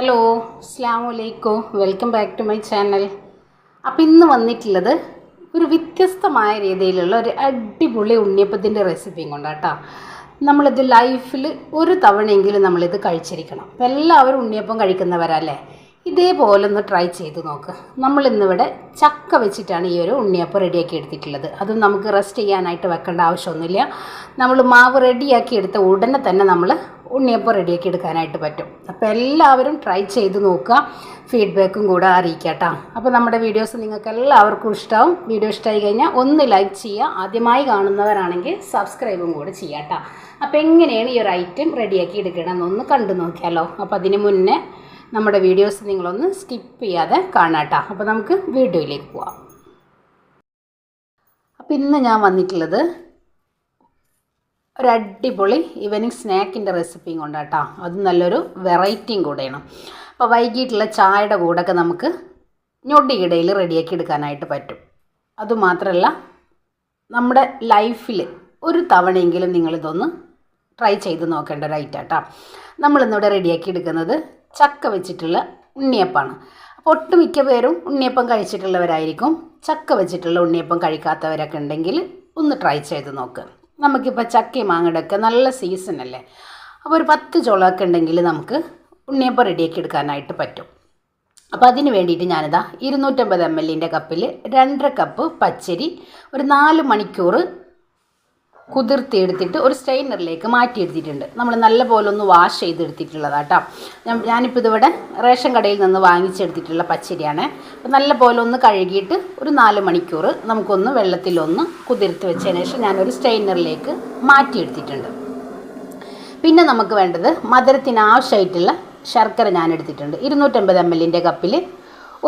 Hello അസ്സാം വലൈക്കും welcome back to my channel. അപ്പോൾ ഇന്ന് വന്നിട്ടുള്ളത് ഒരു വ്യത്യസ്തമായ രീതിയിലുള്ള ഒരു അടിപൊളി ഉണ്ണിയപ്പത്തിന്റെ റെസിപ്പിയും കൊണ്ടാട്ടോ നമ്മളിത് ലൈഫിൽ ഒരു തവണയെങ്കിലും നമ്മളിത് കഴിച്ചിരിക്കണം. എല്ലാവരും ഉണ്ണിയപ്പം കഴിക്കുന്നവരല്ലേ? ഇതേപോലെ ഒന്ന് ട്രൈ ചെയ്ത് നോക്ക്. നമ്മളിന്നിവിടെ ചക്ക വെച്ചിട്ടാണ് ഈ ഒരു ഉണ്ണിയപ്പം റെഡിയാക്കി എടുത്തിട്ടുള്ളത്. അതും നമുക്ക് റെസ്റ്റ് ചെയ്യാനായിട്ട് വെക്കേണ്ട ആവശ്യമൊന്നുമില്ല. നമ്മൾ മാവ് റെഡിയാക്കി എടുത്ത ഉടനെ തന്നെ നമ്മൾ ഉണ്ണിയപ്പം റെഡിയാക്കി എടുക്കാനായിട്ട് പറ്റും. അപ്പോൾ എല്ലാവരും ട്രൈ ചെയ്ത് നോക്കുക. ഫീഡ്ബാക്കും കൂടെ അറിയിക്കാട്ടോ അപ്പോൾ നമ്മുടെ വീഡിയോസ് നിങ്ങൾക്ക് എല്ലാവർക്കും ഇഷ്ടമാവും വീഡിയോ ഇഷ്ടമായി കഴിഞ്ഞാൽ ഒന്ന് ലൈക്ക് ചെയ്യുക. ആദ്യമായി കാണുന്നവരാണെങ്കിൽ സബ്സ്ക്രൈബും കൂടെ ചെയ്യാട്ടോ അപ്പോൾ എങ്ങനെയാണ് ഈ ഒരു ഐറ്റം റെഡിയാക്കി എടുക്കണമെന്നൊന്ന് കണ്ടു നോക്കിയാലോ. അപ്പോൾ അതിന് മുന്നേ നമ്മുടെ വീഡിയോസ് നിങ്ങളൊന്ന് സ്കിപ്പ് ചെയ്യാതെ കാണാട്ടോ. അപ്പോൾ നമുക്ക് വീഡിയോയിലേക്ക് പോവാം. അപ്പോൾ ഇന്ന് ഞാൻ വന്നിട്ടുള്ളത് ഒരു അടിപൊളി ഈവനിങ് സ്നാക്കിന്റെ റെസിപ്പിയും കൊണ്ടാട്ടോ. അത് നല്ലൊരു വെറൈറ്റിയും കൂടെയാണ്. അപ്പോൾ വൈകിട്ടുള്ള ചായയുടെ കൂടെയൊക്കെ നമുക്ക് ഞൊടിയിടയിൽ റെഡിയാക്കി എടുക്കാനായിട്ട് പറ്റും. അതുമാത്രമല്ല നമ്മുടെ ലൈഫിൽ ഒരു തവണയെങ്കിലും നിങ്ങളിതൊന്ന് ട്രൈ ചെയ്ത് നോക്കേണ്ട ഒരു ഐറ്റം കേട്ടോ നമ്മളിന്നിവിടെ റെഡിയാക്കി എടുക്കുന്നത് ചക്ക വെച്ചിട്ടുള്ള ഉണ്ണിയപ്പമാണ്. അപ്പോൾ ഒട്ടുമിക്ക പേരും ഉണ്ണിയപ്പം കഴിച്ചിട്ടുള്ളവരായിരിക്കും. ചക്ക വെച്ചിട്ടുള്ള ഉണ്ണിയപ്പം കഴിക്കാത്തവരൊക്കെ ഉണ്ടെങ്കിൽ ഒന്ന് ട്രൈ ചെയ്ത് നോക്ക്. നമുക്കിപ്പോൾ ചക്കയും മാങ്ങയുടെയൊക്കെ നല്ല സീസൺ അല്ലേ? അപ്പോൾ ഒരു പത്ത് ചോളമൊക്കെ ഉണ്ടെങ്കിൽ നമുക്ക് ഉണ്ണിയപ്പം റെഡിയാക്കി എടുക്കാനായിട്ട് പറ്റും. അപ്പോൾ അതിന് വേണ്ടിയിട്ട് ഞാനിതാ ഇരുന്നൂറ്റമ്പത് എം എല്ലിന്റെ കപ്പിൽ രണ്ടര കപ്പ് പച്ചരി ഒരു നാല് മണിക്കൂർ കുതിർത്തി എടുത്തിട്ട് ഒരു സ്റ്റെയിനറിലേക്ക് മാറ്റിയെടുത്തിട്ടുണ്ട്. നമ്മൾ നല്ല പോലെ ഒന്ന് വാഷ് ഞാൻ ഞാനിപ്പോൾ ഇതിവിടെ റേഷൻ കടയിൽ നിന്ന് വാങ്ങിച്ചെടുത്തിട്ടുള്ള പച്ചരിയാണ്. അപ്പോൾ നല്ല പോലെ ഒന്ന് കഴുകിയിട്ട് ഒരു നാല് മണിക്കൂർ നമുക്കൊന്ന് വെള്ളത്തിലൊന്ന് കുതിർത്ത് വെച്ചതിന് ശേഷം ഞാനൊരു സ്റ്റെയിനറിലേക്ക് മാറ്റിയെടുത്തിട്ടുണ്ട്. പിന്നെ നമുക്ക് വേണ്ടത് മധുരത്തിന് ആവശ്യമായിട്ടുള്ള ശർക്കര ഞാൻ എടുത്തിട്ടുണ്ട് ഇരുന്നൂറ്റമ്പത് എം എല്ലിന്റെ കപ്പിൽ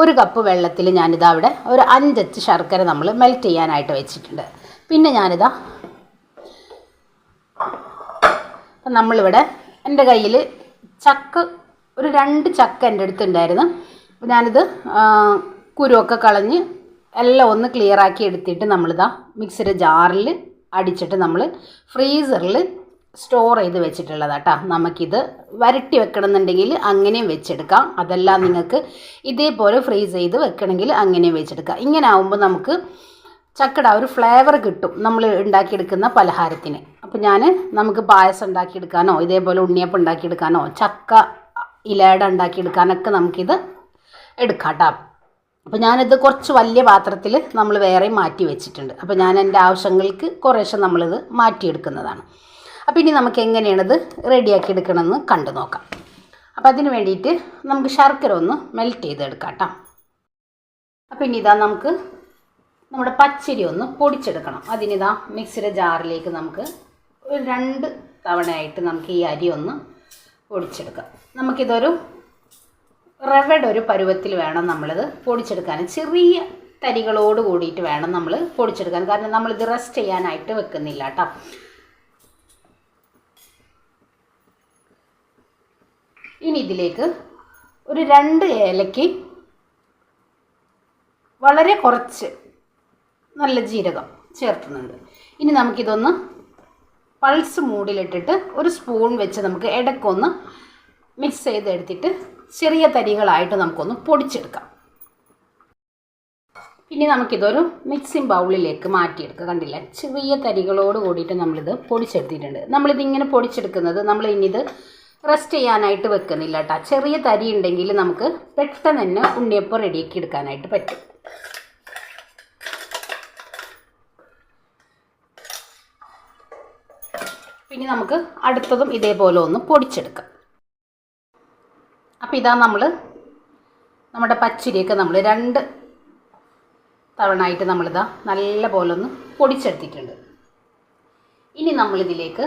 ഒരു കപ്പ് വെള്ളത്തിൽ ഞാനിതാ അവിടെ ഒരു അഞ്ചച്ച് ശർക്കര നമ്മൾ മെൽറ്റ് ചെയ്യാനായിട്ട് വെച്ചിട്ടുണ്ട്. പിന്നെ ഞാനിതാ അപ്പം നമ്മളിവിടെ എന്റെ കയ്യിൽ ചക്ക ഒരു രണ്ട് ചക്ക എന്റെ അടുത്തുണ്ടായിരുന്നു. അപ്പോൾ ഞാനിത് കുരുവൊക്കെ കളഞ്ഞ് എല്ലാം ഒന്ന് ക്ലിയറാക്കി എടുത്തിട്ട് നമ്മളിതാ മിക്സിയുടെ ജാറിൽ അടിച്ചിട്ട് നമ്മൾ ഫ്രീസറിൽ സ്റ്റോർ ചെയ്ത് വെച്ചിട്ടുള്ളതാട്ടോ നമുക്കിത് വരട്ടി വെക്കണമെന്നുണ്ടെങ്കിൽ അങ്ങനെയും വെച്ചെടുക്കാം. അതെല്ലാം നിങ്ങൾക്ക് ഇതേപോലെ ഫ്രീസ് ചെയ്ത് വെക്കണമെങ്കിൽ അങ്ങനെയും വെച്ചെടുക്കാം. ഇങ്ങനെ ആവുമ്പോൾ നമുക്ക് ചക്കട ഒരു ഫ്ലേവർ കിട്ടും നമ്മൾ ഉണ്ടാക്കിയെടുക്കുന്ന പലഹാരത്തിന്. അപ്പോൾ ഞാൻ നമുക്ക് പായസം ഉണ്ടാക്കിയെടുക്കാനോ ഇതേപോലെ ഉണ്ണിയപ്പം ഉണ്ടാക്കിയെടുക്കാനോ ചക്ക ഇലയുടെ ഉണ്ടാക്കിയെടുക്കാനൊക്കെ നമുക്കിത് എടുക്കാം കേട്ടോ അപ്പോൾ ഞാനിത് കുറച്ച് വലിയ പാത്രത്തിൽ നമ്മൾ വേറെ മാറ്റി വെച്ചിട്ടുണ്ട്. അപ്പോൾ ഞാൻ എന്റെ ആവശ്യങ്ങൾക്ക് കുറേശ്ശെ നമ്മളിത് മാറ്റിയെടുക്കുന്നതാണ്. അപ്പോൾ ഇനി നമുക്ക് എങ്ങനെയാണിത് റെഡിയാക്കി എടുക്കണമെന്ന് കണ്ടു നോക്കാം. അപ്പോൾ അതിന് വേണ്ടിയിട്ട് നമുക്ക് ശർക്കര ഒന്ന് മെൽറ്റ് ചെയ്തെടുക്കാം കേട്ടോ അപ്പോൾ ഇനി ഇതാ നമുക്ക് നമ്മുടെ പച്ചരി ഒന്ന് പൊടിച്ചെടുക്കണം. അതിനിതാ മിക്സിയുടെ ജാറിലേക്ക് നമുക്ക് ഒരു രണ്ട് തവണയായിട്ട് നമുക്ക് ഈ അരി ഒന്ന് പൊടിച്ചെടുക്കാം. നമുക്കിതൊരു റവയുടെ ഒരു പരുവത്തിൽ വേണം നമ്മളിത് പൊടിച്ചെടുക്കാൻ. ചെറിയ തരികളോട് കൂടിയിട്ട് വേണം നമ്മൾ പൊടിച്ചെടുക്കാൻ. കാരണം നമ്മളിത് റെസ്റ്റ് ചെയ്യാനായിട്ട് വെക്കുന്നില്ല കേട്ടോ ഇനി ഇതിലേക്ക് ഒരു രണ്ട് ഏലയ്ക്ക് വളരെ കുറച്ച് നല്ല ജീരകം ചേർക്കുന്നുണ്ട്. ഇനി നമുക്കിതൊന്ന് പൾസ് മൂടിലിട്ടിട്ട് ഒരു സ്പൂൺ വെച്ച് നമുക്ക് ഇടയ്ക്കൊന്ന് മിക്സ് ചെയ്തെടുത്തിട്ട് ചെറിയ തരികളായിട്ട് നമുക്കൊന്ന് പൊടിച്ചെടുക്കാം. ഇനി നമുക്കിതൊരു മിക്സിംഗ് ബൗളിലേക്ക് മാറ്റിയെടുക്കുക കണ്ടില്ല? ചെറിയ തരികളോട് കൂടിയിട്ട് നമ്മളിത് പൊടിച്ചെടുത്തിട്ടുണ്ട്. നമ്മളിതിങ്ങനെ പൊടിച്ചെടുക്കുന്നത് നമ്മൾ ഇനി ഇത് റെസ്റ്റ് ചെയ്യാനായിട്ട് വെക്കുന്നില്ല കേട്ടോ ചെറിയ തരി ഉണ്ടെങ്കിൽ നമുക്ക് പെട്ടെന്ന് തന്നെ ഉണ്ണിയപ്പം റെഡിയാക്കി എടുക്കാനായിട്ട് പറ്റും. പിന്നെ നമുക്ക് അടുത്തതും ഇതേപോലെ ഒന്ന് പൊടിച്ചെടുക്കാം. അപ്പോൾ ഇതാ നമ്മൾ നമ്മുടെ പച്ചരിയൊക്കെ നമ്മൾ രണ്ട് തവണയായിട്ട് നമ്മളിതാ നല്ല പോലെ ഒന്ന് പൊടിച്ചെടുത്തിട്ടുണ്ട്. ഇനി നമ്മളിതിലേക്ക്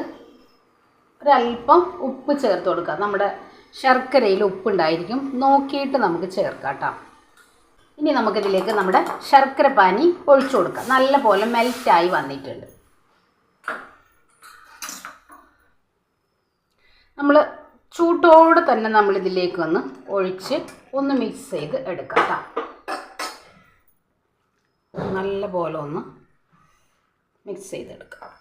ഒരല്പം ഉപ്പ് ചേർത്ത് കൊടുക്കാം. നമ്മുടെ ശർക്കരയിൽ ഉപ്പുണ്ടായിരിക്കും. നോക്കിയിട്ട് നമുക്ക് ചേർക്കാം കേട്ടോ ഇനി നമുക്കിതിലേക്ക് നമ്മുടെ ശർക്കര പാനി ഒഴിച്ചു കൊടുക്കാം. നല്ല പോലെ മെൽറ്റായി വന്നിട്ടുണ്ട്. നമ്മൾ ചൂട്ടോടെ തന്നെ നമ്മളിതിലേക്ക് ഒന്ന് ഒഴിച്ച് ഒന്ന് മിക്സ് ചെയ്ത് എടുക്കാം നല്ല പോലെ ഒന്ന് മിക്സ് ചെയ്തെടുക്കാം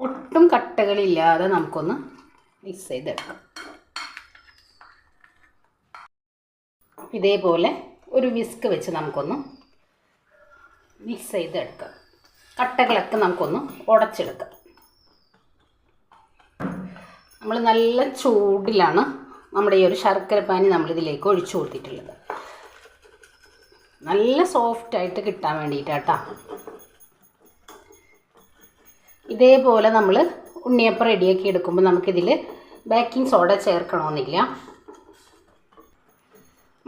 ഒട്ടും കട്ടകളില്ലാതെ നമുക്കൊന്ന് മിക്സ് ചെയ്തെടുക്കാം. ഇതേപോലെ ഒരു വിസ്ക് വെച്ച് നമുക്കൊന്ന് മിക്സ് ചെയ്തെടുക്കാം. കട്ടകളൊക്കെ നമുക്കൊന്ന് ഉടച്ചെടുക്കാം. നമ്മൾ നല്ല ചൂടിലാണ് നമ്മുടെ ഈ ഒരു ശർക്കര പാനി നമ്മളിതിലേക്ക് ഒഴിച്ചു കൊടുത്തിട്ടുള്ളത്. നല്ല സോഫ്റ്റായിട്ട് കിട്ടാൻ വേണ്ടിയിട്ടാട്ടാ. ഇതേപോലെ നമ്മൾ ഉണ്ണിയപ്പം റെഡിയാക്കി എടുക്കുമ്പോൾ നമുക്കിതിൽ ബേക്കിംഗ് സോഡ ചേർക്കണമെന്നില്ല.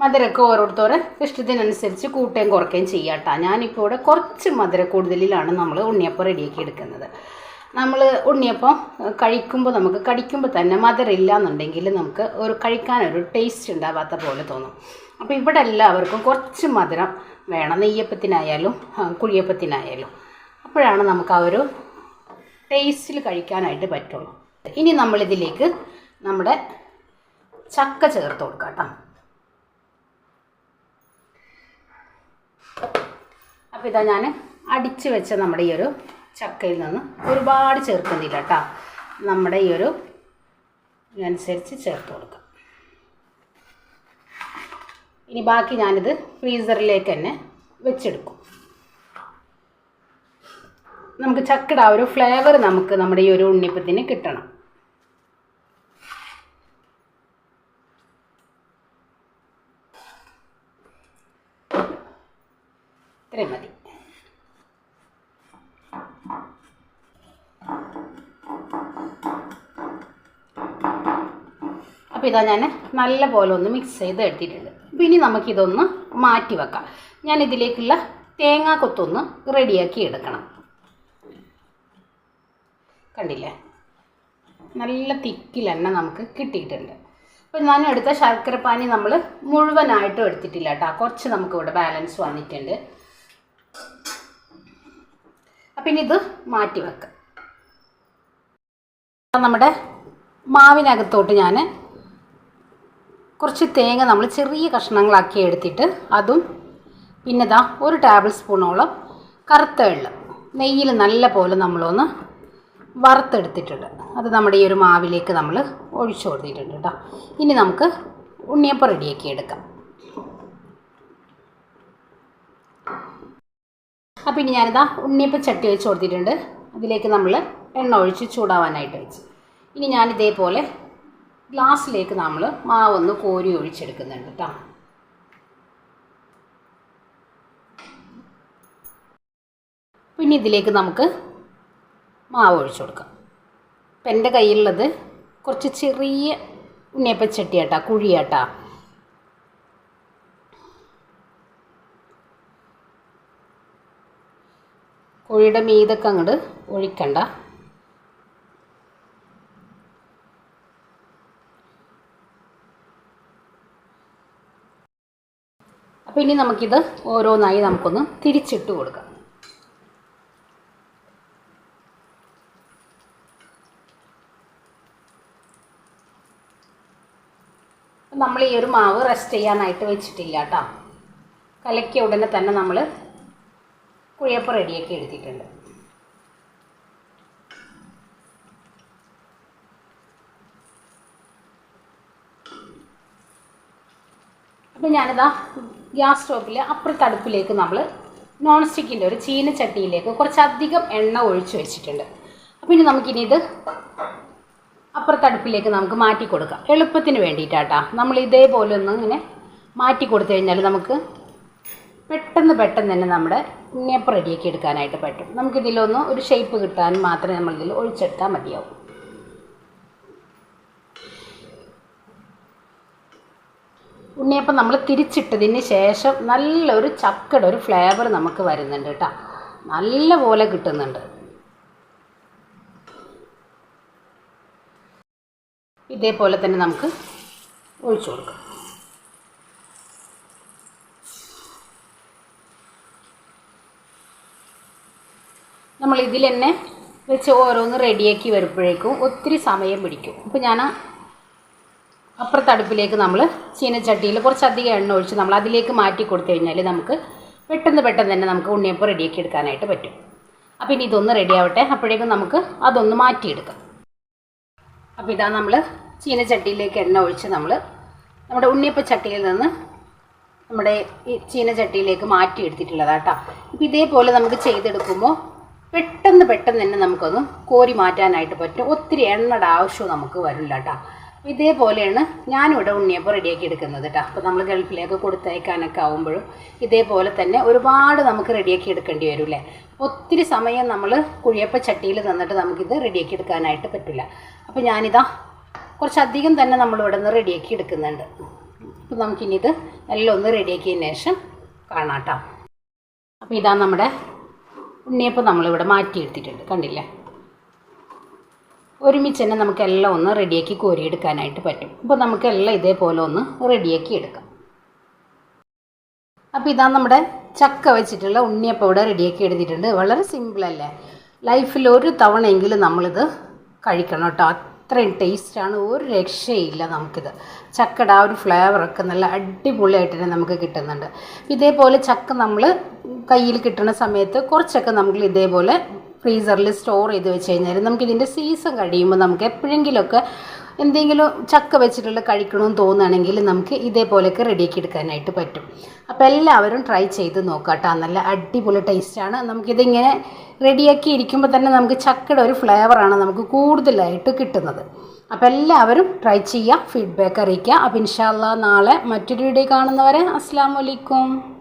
മധുരമൊക്കെ ഓരോരുത്തരെ ഇഷ്ടത്തിനനുസരിച്ച് കൂട്ടുകയും കുറയ്ക്കുകയും ചെയ്യാം കേട്ടോ ഞാനിപ്പോൾ ഇവിടെ കുറച്ച് മധുര കൂടുതലിലാണ് നമ്മൾ ഉണ്ണിയപ്പം റെഡിയാക്കി എടുക്കുന്നത്. നമ്മൾ ഉണ്ണിയപ്പം കഴിക്കുമ്പോൾ നമുക്ക് കടിക്കുമ്പോൾ തന്നെ മധുരം ഇല്ല എന്നുണ്ടെങ്കിൽ നമുക്ക് ഒരു കഴിക്കാനൊരു ടേസ്റ്റ് ഉണ്ടാവാത്ത പോലെ തോന്നും. അപ്പോൾ ഇവിടെ എല്ലാവർക്കും കുറച്ച് മധുരം വേണം. നെയ്യപ്പത്തിനായാലും കുഴിയപ്പത്തിനായാലും. അപ്പോഴാണ് നമുക്ക് ആ ഒരു ടേസ്റ്റിൽ കഴിക്കാനായിട്ട് പറ്റുള്ളൂ. ഇനി നമ്മളിതിലേക്ക് നമ്മുടെ ചക്ക ചേർത്ത് കൊടുക്കാം കേട്ടോ അപ്പോൾ ഇതാ ഞാൻ അടിച്ച് വെച്ച നമ്മുടെ ഈ ഒരു ചക്കയിൽ നിന്ന് ഒരുപാട് ചേർക്കുന്നില്ല കേട്ടോ നമ്മുടെ ഈ ഒരു അനുസരിച്ച് ചേർത്ത് കൊടുക്കാം. ഇനി ബാക്കി ഞാനിത് ഫ്രീസറിലേക്ക് തന്നെ വെച്ചെടുക്കും. നമുക്ക് ചക്കട ഒരു ഫ്ലേവർ നമുക്ക് നമ്മുടെ ഈ ഒരു ഉണ്ണിപ്പത്തിന് കിട്ടണം. ഇത്രയും മതി. അപ്പോൾ ഇതാ ഞാൻ നല്ല പോലെ ഒന്ന് മിക്സ് ചെയ്ത് എടുത്തിട്ടുണ്ട്. അപ്പോൾ ഇനി നമുക്കിതൊന്ന് മാറ്റി വെക്കാം. ഞാൻ ഇതിലേക്കുള്ള തേങ്ങാ കൊത്തൊന്ന് റെഡിയാക്കി എടുക്കണം. കണ്ടില്ലേ? നല്ല തിക്കിൽ തന്നെ നമുക്ക് കിട്ടിയിട്ടുണ്ട്. അപ്പോൾ ഞാൻ എടുത്ത ശർക്കരപ്പാനി നമ്മൾ മുഴുവനായിട്ടും എടുത്തിട്ടില്ല കേട്ടോ. കുറച്ച് നമുക്കിവിടെ ബാലൻസ് വന്നിട്ടുണ്ട്. അപ്പം ഇനി ഇത് മാറ്റി വെക്കുക നമ്മുടെ മാവിനകത്തോട്ട് ഞാൻ കുറച്ച് തേങ്ങ നമ്മൾ ചെറിയ കഷ്ണങ്ങളാക്കി എടുത്തിട്ട് അതും പിന്നെ ദാ ഒരു ടേബിൾ സ്പൂണോളം കറുത്ത വെള്ളം. നെയ്യിൽ നല്ല പോലെ നമ്മളൊന്ന് വറുത്തെടുത്തിട്ടുണ്ട്. അത് നമ്മുടെ ഈ ഒരു മാവിലേക്ക് നമ്മൾ ഒഴിച്ചു കൊടുത്തിട്ടുണ്ട് കേട്ടോ ഇനി നമുക്ക് ഉണ്ണിയപ്പം റെഡിയാക്കി എടുക്കാം. അപ്പോൾ ഇനി ഞാനിതാ ഉണ്ണിയപ്പം ചട്ടി വെച്ച് കൊടുത്തിട്ടുണ്ട്. അതിലേക്ക് നമ്മൾ എണ്ണ ഒഴിച്ച് ചൂടാവാനായിട്ട് വെച്ച്. ഇനി ഞാൻ ഇതേപോലെ ഗ്ലാസ്സിലേക്ക് നമ്മൾ മാവൊന്ന് കോരി ഒഴിച്ചെടുക്കുന്നുണ്ട് കേട്ടോ പിന്നെ ഇതിലേക്ക് നമുക്ക് മാവ് ഒഴിച്ചു കൊടുക്കാം. അപ്പം എന്റെ കയ്യിലുള്ളത് കുറച്ച് ചെറിയ ഉണ്ണിയപ്പച്ചട്ടി കേട്ടാ കുഴിയാട്ടാ. കുഴിയുടെ മീതൊക്കെ അങ്ങോട്ട് ഒഴിക്കണ്ട. അപ്പോൾ ഇനി നമുക്കിത് ഓരോന്നായി നമുക്കൊന്ന് തിരിച്ചിട്ട് കൊടുക്കാം. നമ്മൾ ഈ ഒരു മാവ് റെസ്റ്റ് ചെയ്യാനായിട്ട് വെച്ചിട്ടില്ല കേട്ടോ. കലക്കിയ ഉടനെ തന്നെ നമ്മൾ കുഴയപ്പം റെഡിയാക്കി എടുത്തിട്ടുണ്ട്. അപ്പം ഞാനിതാ ഗ്യാസ് സ്റ്റോപ്പിൽ അപ്പുറത്തെ അടുപ്പിലേക്ക് നമ്മൾ നോൺ സ്റ്റിക്കിന്റെ ഒരു ചീനച്ചട്ടിയിലേക്ക് കുറച്ചധികം എണ്ണ ഒഴിച്ചു വെച്ചിട്ടുണ്ട്. അപ്പം ഇനി നമുക്കിനി ഇത് അപ്പുറത്തെ അടുപ്പിലേക്ക് നമുക്ക് മാറ്റി കൊടുക്കാം. എളുപ്പത്തിന് വേണ്ടിയിട്ടാട്ടാ. നമ്മൾ ഇതേപോലെ ഒന്ന് ഇങ്ങനെ മാറ്റി കൊടുത്തു കഴിഞ്ഞാൽ നമുക്ക് പെട്ടെന്ന് പെട്ടെന്ന് തന്നെ നമ്മുടെ ഉണ്ണിയപ്പം റെഡിയാക്കി എടുക്കാനായിട്ട് പറ്റും. നമുക്കിതിലൊന്ന് ഒരു ഷേപ്പ് കിട്ടാൻ മാത്രമേ നമ്മളിതിൽ ഒഴിച്ചെടുത്താൽ മതിയാവും. ഉണ്ണിയപ്പം നമ്മൾ തിരിച്ചിട്ടതിന് ശേഷം നല്ലൊരു ചക്കയുടെ ഒരു ഫ്ലേവർ നമുക്ക് വരുന്നുണ്ട് കേട്ടോ. നല്ല പോലെ കിട്ടുന്നുണ്ട്. ഇതേപോലെ തന്നെ നമുക്ക് ഒഴിച്ചു കൊടുക്കാം. നമ്മൾ ഇതിൽ തന്നെ വെച്ച് ഓരോന്ന് റെഡിയാക്കി വരുമ്പോഴേക്കും ഒത്തിരി സമയം പിടിക്കും. അപ്പോൾ ഞാൻ അപ്പുറത്തടുപ്പിലേക്ക് നമ്മൾ ചീനച്ചട്ടിയിൽ കുറച്ചധികം എണ്ണ ഒഴിച്ച് നമ്മൾ അതിലേക്ക് മാറ്റി കൊടുത്തു കഴിഞ്ഞാൽ നമുക്ക് പെട്ടെന്ന് പെട്ടെന്ന് തന്നെ നമുക്ക് ഉണ്ണിയപ്പം റെഡിയാക്കി എടുക്കാനായിട്ട് പറ്റും. അപ്പോൾ ഇനി ഇതൊന്ന് റെഡി ആവട്ടെ. അപ്പോഴേക്കും നമുക്ക് അതൊന്ന് മാറ്റിയെടുക്കാം. അപ്പോൾ ഇതാ നമ്മൾ ചീനച്ചട്ടിയിലേക്ക് എണ്ണ ഒഴിച്ച് നമ്മൾ നമ്മുടെ ഉണ്ണിയപ്പ ചട്ടിയിൽ നിന്ന് നമ്മുടെ ഈ ചീനച്ചട്ടിയിലേക്ക് മാറ്റി എടുത്തിട്ടുള്ളതാട്ടോ അപ്പോൾ ഇതേപോലെ നമുക്ക് ചെയ്തെടുക്കുമ്പോൾ പെട്ടെന്ന് പെട്ടെന്ന് തന്നെ നമുക്കൊന്ന് കോരി മാറ്റാനായിട്ട് പറ്റും. ഒത്തിരി എണ്ണയുടെ ആവശ്യവും നമുക്ക് വരില്ല കേട്ടോ അപ്പോൾ ഇതേപോലെയാണ് ഞാനിവിടെ ഉണ്ണിയപ്പം റെഡിയാക്കി എടുക്കുന്നത് കേട്ടോ അപ്പോൾ നമ്മൾ ഗൾഫിലേക്ക് കൊടുത്തയക്കാനൊക്കെ ആകുമ്പോഴും ഇതേപോലെ തന്നെ ഒരുപാട് നമുക്ക് റെഡിയാക്കി എടുക്കേണ്ടി വരും അല്ലേ ഒത്തിരി സമയം നമ്മൾ കുഴിയപ്പ ചട്ടിയിൽ തന്നിട്ട് നമുക്കിത് റെഡിയാക്കി എടുക്കാനായിട്ട് പറ്റില്ല. അപ്പോൾ ഞാനിതാ കുറച്ചധികം തന്നെ നമ്മൾ ഇവിടെ നിന്ന് റെഡിയാക്കി എടുക്കുന്നുണ്ട്. അപ്പോൾ നമുക്കിനി ഇത് എല്ലാം ഒന്ന് റെഡിയാക്കിയതിന് ശേഷം കാണാം കേട്ടോ അപ്പോൾ ഇതാ നമ്മുടെ ഉണ്ണിയപ്പം നമ്മളിവിടെ മാറ്റിയെടുത്തിട്ടുണ്ട് കണ്ടില്ലേ? ഒരുമിച്ച് തന്നെ നമുക്കെല്ലാം ഒന്ന് റെഡിയാക്കി കോരിയെടുക്കാനായിട്ട് പറ്റും. അപ്പോൾ നമുക്കെല്ലാം ഇതേപോലെ ഒന്ന് റെഡിയാക്കി എടുക്കാം. അപ്പോൾ ഇതാ നമ്മുടെ ചക്ക വെച്ചിട്ടുള്ള ഉണ്ണിയപ്പം ഇവിടെ റെഡിയാക്കി എടുത്തിട്ടുണ്ട്. വളരെ സിമ്പിളല്ലേ ലൈഫിൽ ഒരു തവണയെങ്കിലും നമ്മളിത് കഴിക്കണം കേട്ടോ. അത്രയും ടേസ്റ്റാണ് ഒരു രക്ഷയില്ല നമുക്കിത്. ചക്കയുടെ ആ ഒരു ഫ്ലേവറൊക്കെ നല്ല അടിപൊളിയായിട്ട് തന്നെ നമുക്ക് കിട്ടുന്നുണ്ട്. ഇതേപോലെ ചക്ക നമ്മൾ കയ്യിൽ കിട്ടുന്ന സമയത്ത് കുറച്ചൊക്കെ നമുക്ക് ഇതേപോലെ ഫ്രീസറിൽ സ്റ്റോർ ചെയ്ത് വെച്ച് കഴിഞ്ഞാൽ നമുക്ക് ഇതിന്റെ സീസൺ കഴിയുമ്പോൾ നമുക്ക് എപ്പോഴെങ്കിലുമൊക്കെ എന്തെങ്കിലും ചക്ക വെച്ചിട്ടുള്ള കഴിക്കണമെന്ന് തോന്നുകയാണെങ്കിൽ നമുക്ക് ഇതേപോലെയൊക്കെ റെഡിയാക്കി എടുക്കാനായിട്ട് പറ്റും. അപ്പോൾ എല്ലാവരും ട്രൈ ചെയ്ത് നോക്കാട്ടോ. നല്ല അടിപൊളി ടേസ്റ്റാണ് നമുക്കിതിങ്ങനെ റെഡിയാക്കി ഇരിക്കുമ്പോൾ തന്നെ നമുക്ക് ചക്കയുടെ ഒരു ഫ്ലേവറാണ് നമുക്ക് കൂടുതലായിട്ട് കിട്ടുന്നത്. അപ്പോൾ എല്ലാവരും ട്രൈ ചെയ്യുക ഫീഡ്ബാക്ക് അറിയിക്കുക അപ്പോൾ ഇൻഷാല്ല നാളെ മറ്റൊരു വീഡിയോ കാണുന്നവരെ അസ്സാം വലൈക്കും